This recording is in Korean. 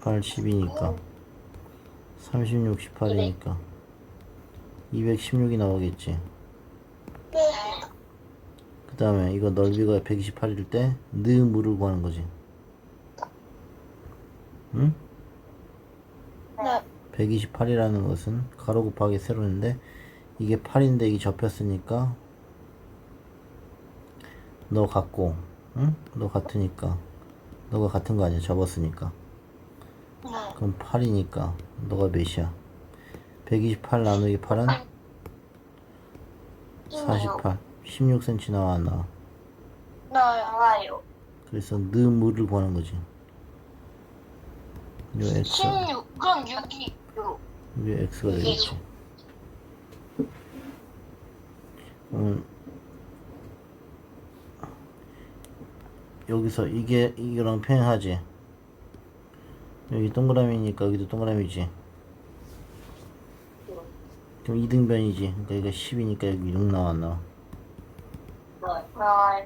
8, 10이니까 36, 18이니까 216이 나오겠지. 네. 그 다음에 이거 넓이가 128일 때 느무를 구하는 거지. 응? 네. 128이라는 것은 가로 곱하기 세로인데 이게 8인데 이게 접혔으니까 너 같고 응? 너 같으니까 너가 같은 거 아니야 접었으니까 네. 그럼 8이니까 너가 몇이야? 128 나누기 8은? 48 16cm 나와 안 나와? 나와요. 그래서 느무를 구하는 거지? 요 x 16. 그럼 6이 요. 요 x가 되겠지. 음, 여기서 이게 이거랑 평행하지 여기 동그라미니까 여기도 동그라미지. 그럼 이등변이지. 그러니까 이거 10이니까 여기 6 나와 안 나와 나와요.